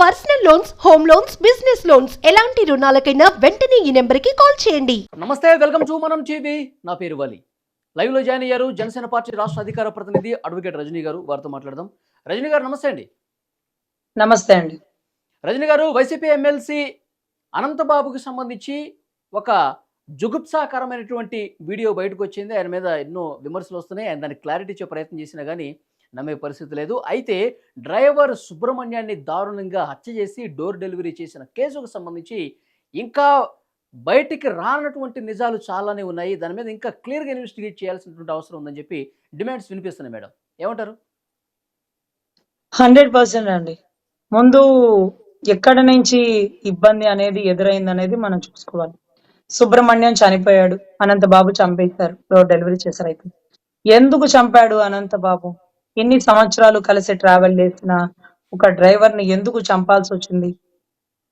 Personal loans home loans business loans. ఎలాంటి రుణాలకైనా వెంటనే ఈ నెంబర్కి కాల్ చేయండి. నమస్తే వెల్కమ్ టు మనం టీవీ. నా పేరు వలి. లైవ్లో జాయిన్ అయ్యారు జనసేన పార్టీ రాష్ట్ర అధికార ప్రతినిధి అడ్వకేట్ రజనీ గారు. వారితో మాట్లాడదాం. రజనీ గారు నమస్తే అండి. నమస్తే అండి. రజనీ గారు వైసీపీ ఎమ్మెల్సీ అనంతబాబుకి సంబంధించి ఒక జుగుప్సాకరమైనటువంటి వీడియో బయటకు వచ్చింది. ఆయన మీద ఎన్నో విమర్శలు వస్తున్నాయి. ఆయన దానికి క్లారిటీ ఇచ్చే ప్రయత్నం చేసినా కానీ నమ్మే పరిస్థితి లేదు. అయితే డ్రైవర్ సుబ్రహ్మణ్యాన్ని దారుణంగా హత్య చేసి డోర్ డెలివరీ చేసిన కేసుకు సంబంధించి ఇంకా బయటికి రానటువంటి నిజాలు చాలానే ఉన్నాయి. దాని మీద ఇంకా క్లియర్గా ఇన్వెస్టిగేట్ చేయాల్సినటువంటి అవసరం ఉందని చెప్పి డిమాండ్స్ వినిపిస్తున్నాయి మేడం. ఏమంటారు? హండ్రెడ్ పర్సెంట్ అండి. ముందు ఎక్కడ నుంచి ఇబ్బంది అనేది ఎదురైంది అనేది మనం చూసుకోవాలి. సుబ్రహ్మణ్యం చనిపోయాడు. అనంత బాబు చంపేశారు. డోర్ డెలివరీ చేశారు అయితే. ఎందుకు చంపాడు అనంత ఎన్ని సంవత్సరాలు కలిసి ట్రావెల్ చేసిన ఒక డ్రైవర్ని ఎందుకు చంపాల్సి వచ్చింది?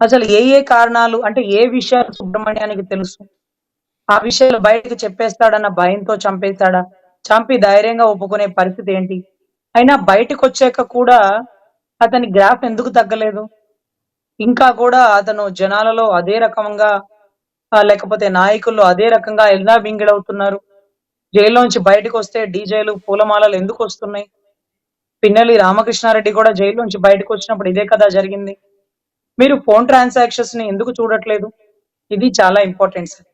అసలు ఏ ఏ కారణాలు అంటే ఏ విషయాలు సుబ్రహ్మణ్యానికి తెలుసు? ఆ విషయాలు బయటకు చెప్పేస్తాడన్న భయంతో చంపేస్తాడా? చంపి ధైర్యంగా ఒప్పుకునే పరిస్థితి ఏంటి? అయినా బయటకు వచ్చాక కూడా అతని గ్రాఫ్ ఎందుకు తగ్గలేదు? ఇంకా కూడా అతను జనాలలో అదే రకంగా లేకపోతే నాయకుల్లో అదే రకంగా ఎలా వింగిడవుతున్నారు జైల్లోంచి బయటకు వస్తే డీజేలు పూలమాలలు ఎందుకు వస్తున్నాయి? పిన్నెల్లి రామకృష్ణారెడ్డి కూడా జైల్లోంచి బయటకు వచ్చినప్పుడు ఇదే కదా జరిగింది. మీరు ఫోన్ ట్రాన్సాక్షన్స్ని ఎందుకు చూడట్లేదు? ఇది చాలా ఇంపార్టెంట్ సార్.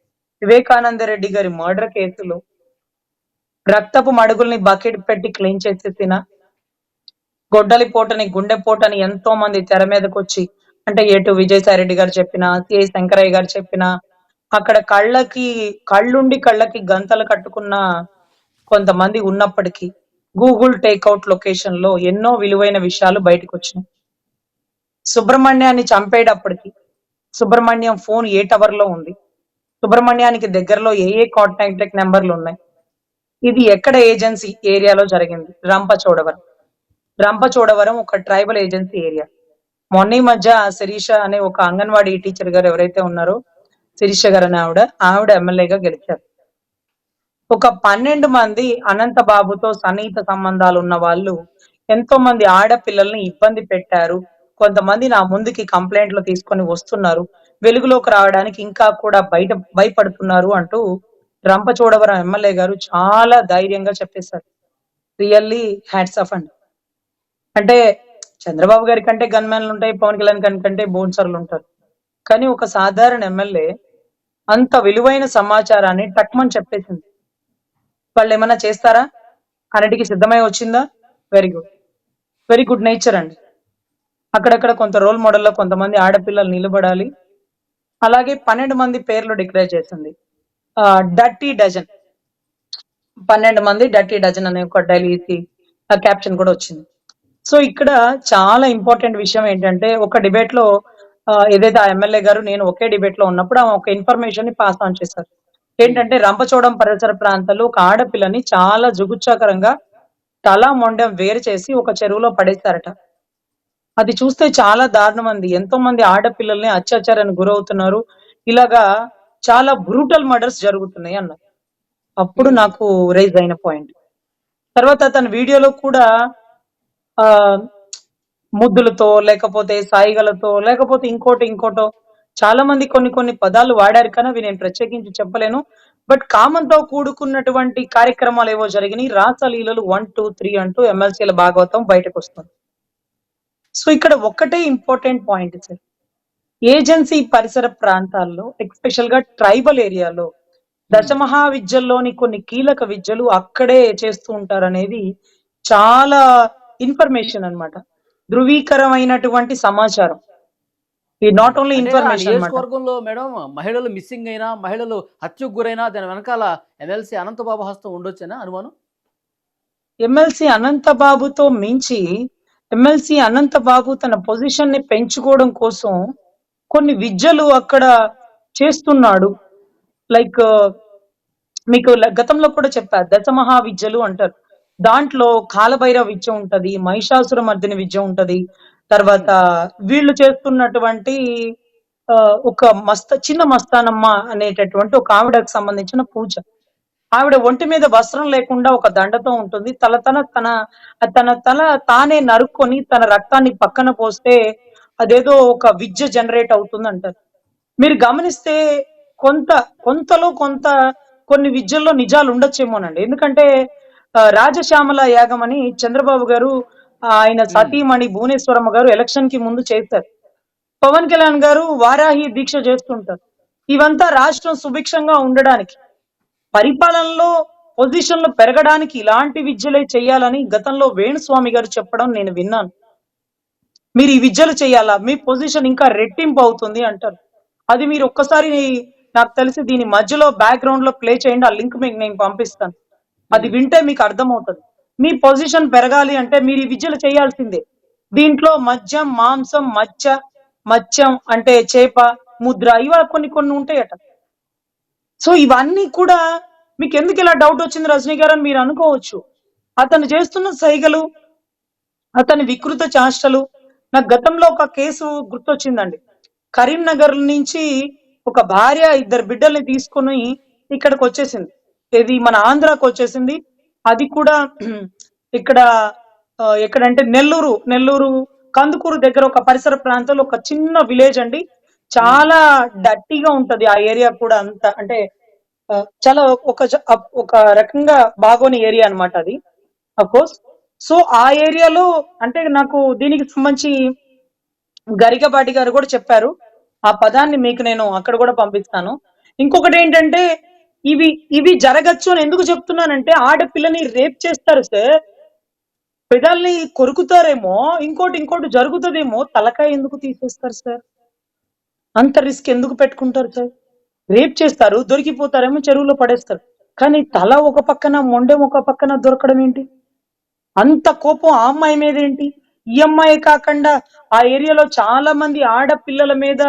వివేకానంద రెడ్డి గారి మర్డర్ కేసులో రక్తపు మడుగుల్ని బకెట్ పెట్టి క్లీన్ చేసేసిన గొడ్డలి పోటని గుండె పోటని ఎంతో మంది తెర మీదకి వచ్చి అంటే ఏటు విజయసాయి రెడ్డి గారు చెప్పిన సిఐ శంకరయ్య గారు చెప్పిన అక్కడ కళ్ళకి కళ్ళుండి కళ్ళకి గంతలు కట్టుకున్న కొంతమంది ఉన్నప్పటికీ గూగుల్ టేక్అవుట్ లొకేషన్లో ఎన్నో విలువైన విషయాలు బయటకు వచ్చినాయి సుబ్రహ్మణ్యాన్ని చంపేటప్పటికి సుబ్రహ్మణ్యం ఫోన్ ఏ టవర్లో ఉంది? సుబ్రహ్మణ్యానికి దగ్గరలో ఏ ఏ కాంటాక్ట్ నెంబర్లు ఉన్నాయి? ఇది ఎక్కడ ఏజెన్సీ ఏరియాలో జరిగింది? రంపచోడవరం. రంపచోడవరం ఒక ట్రైబల్ ఏజెన్సీ ఏరియా మొన్న మధ్య శిరీష అనే ఒక అంగన్వాడీ టీచర్ గారు ఎవరైతే ఉన్నారో శిరీష గారు అని ఆవిడ ఆవిడ ఎమ్మెల్యేగా గెలిచారు. ఒక పన్నెండు మంది అనంత బాబుతో సన్నిహిత సంబంధాలు ఉన్న వాళ్ళు ఎంతో మంది ఆడపిల్లల్ని ఇబ్బంది పెట్టారు. కొంతమంది నా ముందుకి కంప్లైంట్లు తీసుకొని వస్తున్నారు. వెలుగులోకి రావడానికి ఇంకా కూడా బయట భయపడుతున్నారు అంటూ రంపచోడవరం ఎమ్మెల్యే గారు చాలా ధైర్యంగా చెప్పేశారు. రియల్లీ హ్యాట్స్ ఆఫ్ అండి. అంటే చంద్రబాబు గారి కంటే గన్మెన్లు ఉంటాయి పవన్ కళ్యాణ్ గారి కంటే బోన్సర్లు ఉంటారు. కానీ ఒక సాధారణ ఎమ్మెల్యే అంత విలువైన సమాచారాన్ని టక్మని చెప్పేసింది. వాళ్ళు ఏమైనా చేస్తారా? అన్నిటికీ సిద్ధమై వచ్చిందా? Very good very good nature అండి. అక్కడక్కడ కొంత రోల్ మోడల్లో కొంతమంది ఆడపిల్లలు నిలబడాలి. అలాగే పన్నెండు మంది పేర్లు డిక్లేర్ చేసింది. డర్టీ డజన్ పన్నెండు మంది డర్టీ డజన్ అనే ఒక డైలీ క్యాప్షన్ కూడా వచ్చింది. సో ఇక్కడ చాలా ఇంపార్టెంట్ విషయం ఏంటంటే ఒక డిబేట్లో ఏదైతే ఆ ఎమ్మెల్యే గారు నేను ఒకే డిబేట్లో ఉన్నప్పుడు ఆమె ఒక ఇన్ఫర్మేషన్ని పాస్ ఆన్ చేశారు. ఏంటంటే రంపచోడం పరిసర ప్రాంతాల్లో ఒక ఆడపిల్లని చాలా జుగుచ్చాకరంగా తల మొండెం వేరు చేసి ఒక చెరువులో పడేస్తారట. అది చూస్తే చాలా దారుణం అంది ఎంతో మంది ఆడపిల్లల్ని అత్యాచారానికి గురవుతున్నారు. ఇలాగా చాలా బ్రూటల్ మర్డర్స్ జరుగుతున్నాయి అన్నారు. అప్పుడు నాకు రైజ్ అయిన పాయింట్. తర్వాత తన వీడియోలో కూడా ఆ ముద్దులతో లేకపోతే సాయిగలతో లేకపోతే ఇంకోటి ఇంకోటో చాలా మంది కొన్ని కొన్ని పదాలు వాడారు కానీ అవి నేను ప్రత్యేకించి చెప్పలేను. బట్ కామన్తో కూడుకున్నటువంటి కార్యక్రమాలు ఏవో జరిగినాయి. రాసలీలలు వన్ టూ త్రీ అంటూ ఎమ్మెల్సీల భాగవతం బయటకు వస్తుంది. సో ఇక్కడ ఒక్కటే ఇంపార్టెంట్ పాయింట్ సార్. ఏజెన్సీ పరిసర ప్రాంతాల్లో ఎక్స్పెషల్గా ట్రైబల్ ఏరియాలో దశమహా విద్యల్లోని కొన్ని కీలక విద్యలు అక్కడే చేస్తూ ఉంటారు అనేది చాలా ఇన్ఫర్మేషన్ అన్నమాట. ధృవీకరమైనటువంటి సమాచారం. ఈ నాట్ ఓన్లీ నియోజకవర్గంలో మేడం మహిళలు మిస్సింగ్ అయినా మహిళలు హత్యకు గురైనా దాని వెనకాల ఎమ్మెల్సీ అనంతబాబు హస్తం ఉండొచ్చేనా అనుమానం? ఎమ్మెల్సీ అనంతబాబుతో మించి ఎమ్మెల్సీ అనంతబాబు తన పొజిషన్ని పెంచుకోవడం కోసం కొన్ని విద్యలు అక్కడ చేస్తున్నాడు. లైక్ మీకు ల- గతంలో కూడా చెప్పా దశమహా విద్యలు అంటారు. దాంట్లో కాలభైరవ విద్య ఉంటది మహిషాసుర మర్దిని విద్య ఉంటది తర్వాత వీళ్ళు చేస్తున్నటువంటి ఆ, ఒక మస్త చిన్న మస్తానమ్మ అనేటటువంటి ఒక ఆవిడకు సంబంధించిన పూజ. ఆవిడ ఒంటి మీద వస్త్రం లేకుండా ఒక దండతో ఉంటుంది. తల తన తన తన తల తానే నరుక్కొని తన రక్తాన్ని పక్కన పోస్తే అదేదో ఒక విద్య జనరేట్ అవుతుంది అంటారు మీరు గమనిస్తే కొంత కొంతలో కొంత కొన్ని విద్యల్లో నిజాలు ఉండొచ్చేమోనండి. ఎందుకంటే రాజశ్యామల యాగం అని చంద్రబాబు గారు ఆయన సతీమణి భువనేశ్వరమ్మ గారు ఎలక్షన్కి ముందు చేశారు. పవన్ కళ్యాణ్ గారు వారాహి దీక్ష చేస్తుంటారు. ఇవంతా రాష్ట్రం సుభిక్షంగా ఉండడానికి పరిపాలనలో పొజిషన్లు పెరగడానికి ఇలాంటి విద్యలే చేయాలని గతంలో వేణుస్వామి గారు చెప్పడం నేను విన్నాను. మీరు ఈ విద్యలు చేయాలా? మీ పొజిషన్ ఇంకా రెట్టింపు అవుతుంది అంటారు. అది మీరు ఒక్కసారి నాకు తెలిసి దీని మధ్యలో బ్యాక్గ్రౌండ్లో ప్లే చేయండి ఆ లింక్ మీకు నేను పంపిస్తాను. అది వింటే మీకు అర్థమవుతుంది. మీ పొజిషన్ పెరగాలి అంటే మీరు ఈ విద్యలు చేయాల్సిందే. దీంట్లో మద్యం మాంసం మచ్చ మత్స్యం అంటే చేప ముద్ర ఇవా కొన్ని కొన్ని ఉంటాయట. సో ఇవన్నీ కూడా మీకు ఎందుకు ఇలా డౌట్ వచ్చింది రజనీ గారు అని మీరు అనుకోవచ్చు. అతను చేస్తున్న సైగలు అతని వికృత చాష్టలు. నాకు గతంలో ఒక కేసు గుర్తొచ్చిందండి. కరీంనగర్ నుంచి ఒక భార్య ఇద్దరు బిడ్డల్ని తీసుకొని ఇక్కడికి వచ్చేసింది. ఇది మన ఆంధ్రాకి వచ్చేసింది. అది కూడా ఇక్కడ ఎక్కడంటే నెల్లూరు నెల్లూరు కందుకూరు దగ్గర ఒక పరిసర ప్రాంతంలో ఒక చిన్న విలేజ్ అండి. చాలా డట్టీగా ఉంటది ఆ ఏరియా కూడా అంత అంటే చాలా ఒక ఒక రకంగా బాగోని ఏరియా అన్నమాట అది కోర్స్ సో ఆ ఏరియాలో అంటే నాకు దీనికి సంబంధించి గరికపాటి గారు కూడా చెప్పారు. ఆ పదాన్ని మీకు నేను అక్కడ కూడా పంపిస్తాను. ఇంకొకటి ఏంటంటే ఇవి ఇవి జరగచ్చు అని ఎందుకు చెప్తున్నానంటే ఆడపిల్లని రేప్ చేస్తారు సార్. పెదాల్ని కొరుకుతారేమో ఇంకోటి ఇంకోటి జరుగుతుందేమో తలకాయ ఎందుకు తీసేస్తారు సార్? అంత రిస్క్ ఎందుకు పెట్టుకుంటారు సార్? రేప్ చేస్తారు దొరికిపోతారేమో చెరువులో పడేస్తారు. కానీ తల ఒక పక్కన మొండెం ఒక పక్కన దొరకడం ఏంటి? అంత కోపం ఆ అమ్మాయి మీద ఏంటి? ఈ అమ్మాయి కాకుండా ఆ ఏరియాలో చాలా మంది ఆడపిల్లల మీద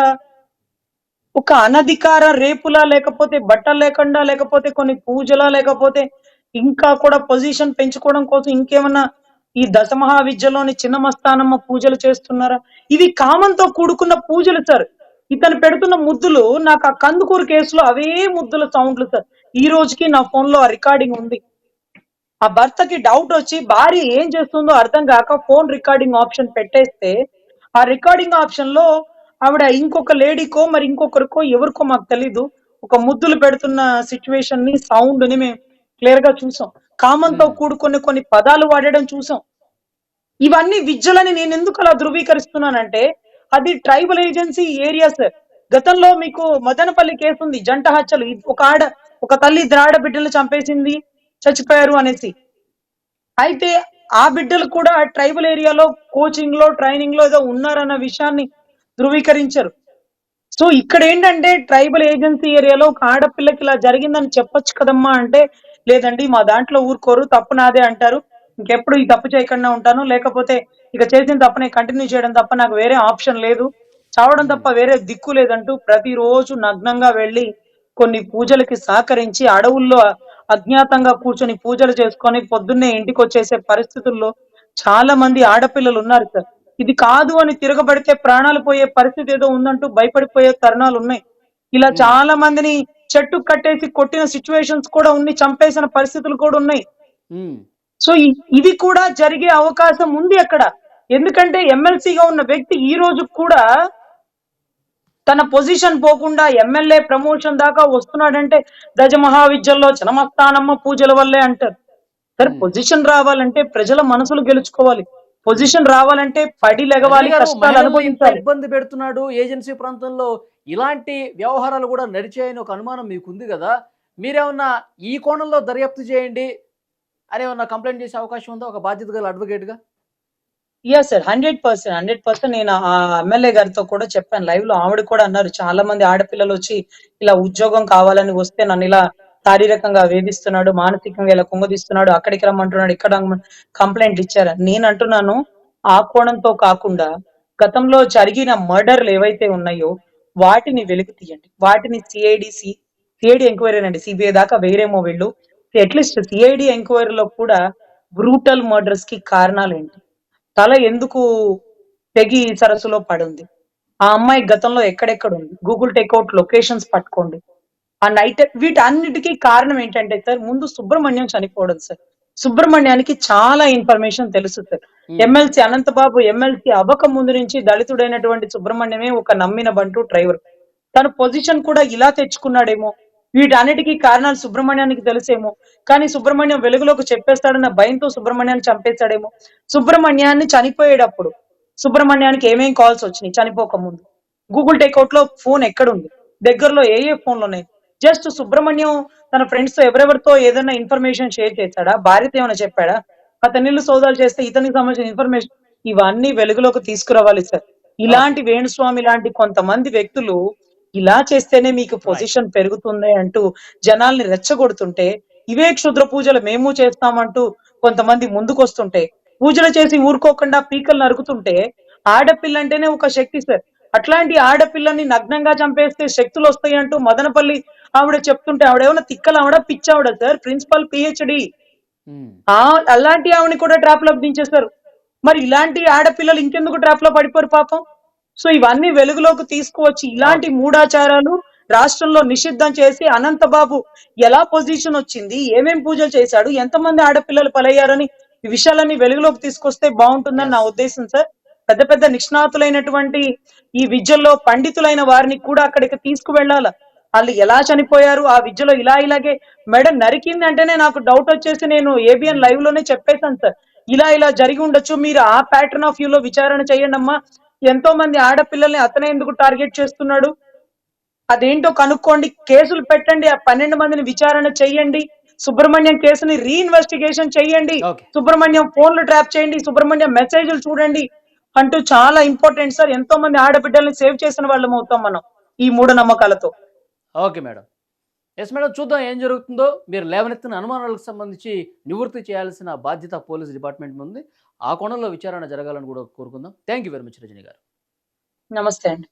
ఒక అనధికార రేపులా లేకపోతే బట్టలు లేకుండా లేకపోతే కొన్ని పూజలా లేకపోతే ఇంకా కూడా పొజిషన్ పెంచుకోవడం కోసం ఇంకేమన్నా ఈ దశమహా విద్యలోని చిన్నమస్తానమ్మ పూజలు చేస్తున్నారా? ఇవి కామంతో కూడుకున్న పూజలు సార్. ఇతను పెడుతున్న ముద్దులు నాకు ఆ కందుకూరు కేసులో అవే ముద్దుల సౌండ్లు సార్. ఈ రోజుకి నా ఫోన్లో ఆ రికార్డింగ్ ఉంది. ఆ భర్తకి డౌట్ వచ్చి భార్య ఏం చేస్తుందో అర్థం కాక ఫోన్ రికార్డింగ్ ఆప్షన్ పెట్టేస్తే ఆ రికార్డింగ్ ఆప్షన్లో ఆవిడ ఇంకొక లేడీకో మరి ఇంకొకరికో ఎవరికో మాకు తెలీదు. ఒక ముద్దులు పెడుతున్న సిచ్యువేషన్ని సౌండ్ని మేము క్లియర్గా చూసాం. కామంతో కూడుకున్న కొన్ని పదాలు వాడడం చూసాం. ఇవన్నీ విద్యలని నేను ఎందుకు అలా ధృవీకరిస్తున్నానంటే అది ట్రైబల్ ఏజెన్సీ ఏరియా సార్ గతంలో మీకు మదనపల్లి కేసు ఉంది జంట హత్యలు. ఒక ఆడ ఒక తల్లి ఇద్దరు ఆడ బిడ్డలు చంపేసింది చచ్చిపోయారు అనేసి. అయితే ఆ బిడ్డలు కూడా ట్రైబల్ ఏరియాలో కోచింగ్లో ట్రైనింగ్లో ఏదో ఉన్నారన్న విషయాన్ని ధృవీకరించరు. సో ఇక్కడ ఏంటంటే ట్రైబల్ ఏజెన్సీ ఏరియాలో ఒక ఆడపిల్లకి ఇలా జరిగిందని చెప్పొచ్చు కదమ్మా అంటే లేదండి మా దాంట్లో ఊరుకోరు తప్పు నాదే అంటారు. ఇంకెప్పుడు ఈ తప్పు చేయకుండా ఉంటాను లేకపోతే ఇక చేసిన తప్పనే కంటిన్యూ చేయడం తప్ప నాకు వేరే ఆప్షన్ లేదు. చావడం తప్ప వేరే దిక్కు లేదంటూ ప్రతిరోజు నగ్నంగా వెళ్ళి కొన్ని పూజలకి సహకరించి అడవుల్లో అజ్ఞాతంగా కూర్చొని పూజలు చేసుకొని పొద్దున్నే ఇంటికి వచ్చేసే పరిస్థితుల్లో చాలా మంది ఆడపిల్లలు ఉన్నారు సార్. ఇది కాదు అని తిరగబడితే ప్రాణాలు పోయే పరిస్థితి ఏదో ఉందంటూ భయపడిపోయే తరుణాలు ఉన్నాయి. ఇలా చాలా మందిని చెట్టు కట్టేసి కొట్టిన సిచ్యువేషన్స్ కూడా ఉన్నాయి చంపేసిన పరిస్థితులు కూడా ఉన్నాయి. సో ఇ- ఇవి కూడా జరిగే అవకాశం ఉంది అక్కడ. ఎందుకంటే ఎమ్మెల్సీగా ఉన్న వ్యక్తి ఈ రోజు కూడా తన పొజిషన్ పోకుండా ఎమ్మెల్యే ప్రమోషన్ దాకా వస్తున్నాడంటే గజ మహావిద్యల్లో జనమస్థానమ్మ పూజల వల్లే అంటారు. సరే పొజిషన్ రావాలంటే ప్రజల మనసులు గెలుచుకోవాలి. పొజిషన్ రావాలంటే పడి లెగవాలి కష్టాలు అనుభవించాలి. ఇబ్బంది పెడుతున్నాడు. ఏజెన్సీ ప్రాంతంలో ఇలాంటి వ్యవహారాలు కూడా నడిచాయని ఒక అనుమానం మీకు ఉంది కదా. మీరేమన్నా ఈ కోణంలో దర్యాప్తు చేయండి అని ఏమన్నా కంప్లైంట్ చేసే అవకాశం ఉందా? ఒక బాధ్యత గల అడ్వకేట్గా? Yes sir hundred percent hundred percent నేను ఆ ఎమ్మెల్యే గారితో కూడా చెప్పాను. లైవ్లో ఆవిడ కూడా అన్నారు. చాలా మంది ఆడపిల్లలు వచ్చి ఇలా ఉద్యోగం కావాలని వస్తే నన్ను ఇలా శారీరకంగా వేధిస్తున్నాడు మానసికంగా ఇలా కుంగదీస్తున్నాడు అక్కడికి రమ్మంటున్నాడు ఇక్కడ కంప్లైంట్ ఇచ్చారు. నేను అంటున్నాను ఆ కోణంతో కాకుండా గతంలో జరిగిన మర్డర్లు ఏవైతే ఉన్నాయో వాటిని వెలుగు తీయండి. వాటిని సిఐడి సిఐడి ఎంక్వైరీ అండి సిబిఐ దాకా వేరేమో వీళ్ళు. అట్లీస్ట్ సిఐడి ఎంక్వైరీలో కూడా బ్రూటల్ మర్డర్స్కి కారణాలు ఏంటి తల ఎందుకు తెగి సరస్సులో పడుంది? ఆ అమ్మాయి గతంలో ఎక్కడెక్కడ ఉంది? గూగుల్ టేక్అవుట్ లొకేషన్స్ పట్టుకోండి. ఆ నైట్ వీటన్నిటికీ కారణం ఏంటంటే సార్ ముందు సుబ్రహ్మణ్యం చనిపోవడం సార్. సుబ్రహ్మణ్యానికి చాలా ఇన్ఫర్మేషన్ తెలుసు సార్. ఎమ్మెల్సీ అనంతబాబు ఎమ్మెల్సీ అవ్వక ముందు నుంచి దళితుడైనటువంటి సుబ్రహ్మణ్యమే ఒక నమ్మిన బంటు డ్రైవర్. తన పొజిషన్ కూడా ఇలా తెచ్చుకున్నాడేమో. వీటన్నిటికీ కారణాలు సుబ్రహ్మణ్యానికి తెలుసేమో. కానీ సుబ్రహ్మణ్యం వెలుగులోకి చెప్పేస్తాడన్న భయంతో సుబ్రహ్మణ్యాన్ని చంపేస్తాడేమో సుబ్రహ్మణ్యాన్ని చనిపోయేటప్పుడు సుబ్రహ్మణ్యానికి ఏమేం కాల్స్ వచ్చినాయి? చనిపోక ముందు. గూగుల్ టేక్అవుట్లో ఫోన్ ఎక్కడుంది? దగ్గరలో ఏ ఏ ఫోన్లు ఉన్నాయి? జస్ట్ సుబ్రహ్మణ్యం తన ఫ్రెండ్స్తో ఎవరెవరితో ఏదైనా ఇన్ఫర్మేషన్ షేర్ చేశాడా? భార్యతో ఏమైనా చెప్పాడా? అతని సోదాలు చేస్తే ఇతనికి సంబంధించిన ఇన్ఫర్మేషన్ ఇవన్నీ వెలుగులోకి తీసుకురావాలి సార్ ఇలాంటి వేణుస్వామి లాంటి కొంతమంది వ్యక్తులు ఇలా చేస్తేనే మీకు పొజిషన్ పెరుగుతుంది అంటూ జనాల్ని రెచ్చగొడుతుంటే ఇవే క్షుద్ర పూజలు మేము చేస్తామంటూ కొంతమంది ముందుకొస్తుంటే పూజలు చేసి ఊరుకోకుండా పీకలు నరుకుతుంటే ఆడపిల్ల అంటేనే ఒక శక్తి సార్ అట్లాంటి ఆడపిల్లని నగ్నంగా చంపేస్తే శక్తులు వస్తాయి అంటూ మదనపల్లి ఆవిడ చెప్తుంటే ఆవిడ ఏమైనా తిక్కల ఆవిడ? పిచ్చావిడ సార్. ప్రిన్సిపల్ పిహెచ్డి అలాంటి ఆవిడని కూడా ట్రాప్లో దించేస్తారు. మరి ఇలాంటి ఆడపిల్లలు ఇంకెందుకు ట్రాప్లో పడిపోరు పాపం? సో ఇవన్నీ వెలుగులోకి తీసుకువచ్చి ఇలాంటి మూఢాచారాలు రాష్ట్రంలో నిషిద్ధం చేసి అనంతబాబు ఎలా పొజిషన్ వచ్చింది? ఏమేం పూజలు చేశాడు? ఎంతమంది ఆడపిల్లలు పలయ్యారని ఈ విషయాలన్నీ వెలుగులోకి తీసుకొస్తే బాగుంటుందని నా ఉద్దేశం సార్. పెద్ద పెద్ద నిష్ణాతులైనటువంటి ఈ విద్యల్లో పండితులైన వారిని కూడా అక్కడికి తీసుకువెళ్ళాల? వాళ్ళు ఎలా చనిపోయారు? ఆ విద్యలో ఇలా ఇలాగే మెడ నరికింది అంటేనే నాకు డౌట్ వచ్చేసి నేను ఏబిఎన్ లైవ్లోనే చెప్పేశాను సార్. ఇలా ఇలా జరిగి ఉండొచ్చు. మీరు ఆ ప్యాటర్న్ ఆఫ్ వ్యూ లో విచారణ చేయండి అమ్మా ఎంతో మంది ఆడపిల్లల్ని అతనే ఎందుకు టార్గెట్ చేస్తున్నాడు? అదేంటో కనుక్కోండి. కేసులు పెట్టండి. ఆ పన్నెండు మందిని విచారణ చెయ్యండి సుబ్రహ్మణ్యం కేసుని రీఇన్వెస్టిగేషన్ చెయ్యండి ఓకే సుబ్రహ్మణ్యం ఫోన్లు ట్రాప్ చేయండి. సుబ్రహ్మణ్యం మెసేజ్లు చూడండి. అంటూ చాలా ఇంపార్టెంట్ సార్. ఎంతో మంది ఆడబిడ్డల్ని సేవ్ చేసిన వాళ్ళం అవుతాం మనం ఈ మూఢనమ్మకాలతో. Okay madam. ఎస్ మేడం చూద్దాం ఏం జరుగుతుందో. మీరు లేవనెత్తిన అనుమానాలకు సంబంధించి నివృత్తి చేయాల్సిన బాధ్యత పోలీస్ డిపార్ట్మెంట్ ఉంది ఆ కోణంలో విచారణ జరగాలని కూడా కోరుకుందాం. Thank you very much Rajani గారు. నమస్తే అండి.